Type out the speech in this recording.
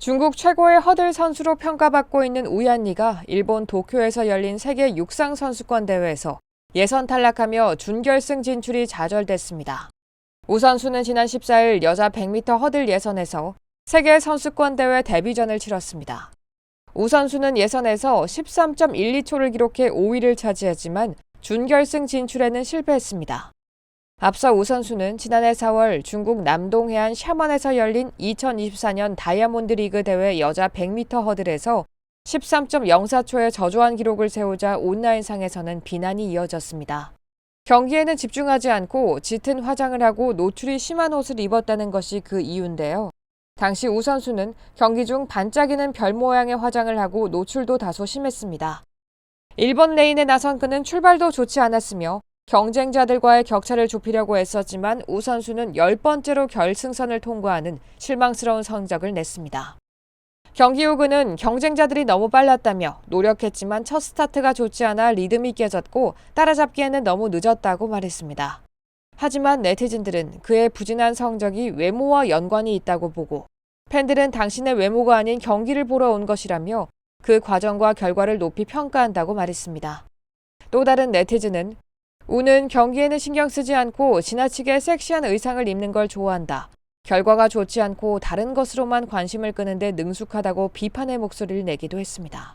중국 최고의 허들 선수로 평가받고 있는 우얀리가 일본 도쿄에서 열린 세계 육상 선수권 대회에서 예선 탈락하며 준결승 진출이 좌절됐습니다. 우 선수는 지난 14일 여자 100m 허들 예선에서 세계 선수권 대회 데뷔전을 치렀습니다. 우 선수는 예선에서 13.12초를 기록해 5위를 차지했지만 준결승 진출에는 실패했습니다. 앞서 우 선수는 지난해 4월 중국 남동 해안 샤먼에서 열린 2024년 다이아몬드 리그 대회 여자 100m 허들에서 13.04초의 저조한 기록을 세우자 온라인상에서는 비난이 이어졌습니다. 경기에는 집중하지 않고 짙은 화장을 하고 노출이 심한 옷을 입었다는 것이 그 이유인데요. 당시 우 선수는 경기 중 반짝이는 별 모양의 화장을 하고 노출도 다소 심했습니다. 일본 레인에 나선 그는 출발도 좋지 않았으며 경쟁자들과의 격차를 좁히려고 애썼지만 우 선수는 열 번째로 결승선을 통과하는 실망스러운 성적을 냈습니다. 경기 후 그는 경쟁자들이 너무 빨랐다며 노력했지만 첫 스타트가 좋지 않아 리듬이 깨졌고 따라잡기에는 너무 늦었다고 말했습니다. 하지만 네티즌들은 그의 부진한 성적이 외모와 연관이 있다고 보고 팬들은 당신의 외모가 아닌 경기를 보러 온 것이라며 그 과정과 결과를 높이 평가한다고 말했습니다. 또 다른 네티즌은 우는 경기에는 신경 쓰지 않고 지나치게 섹시한 의상을 입는 걸 좋아한다. 결과가 좋지 않고 다른 것으로만 관심을 끄는데 능숙하다고 비판의 목소리를 내기도 했습니다.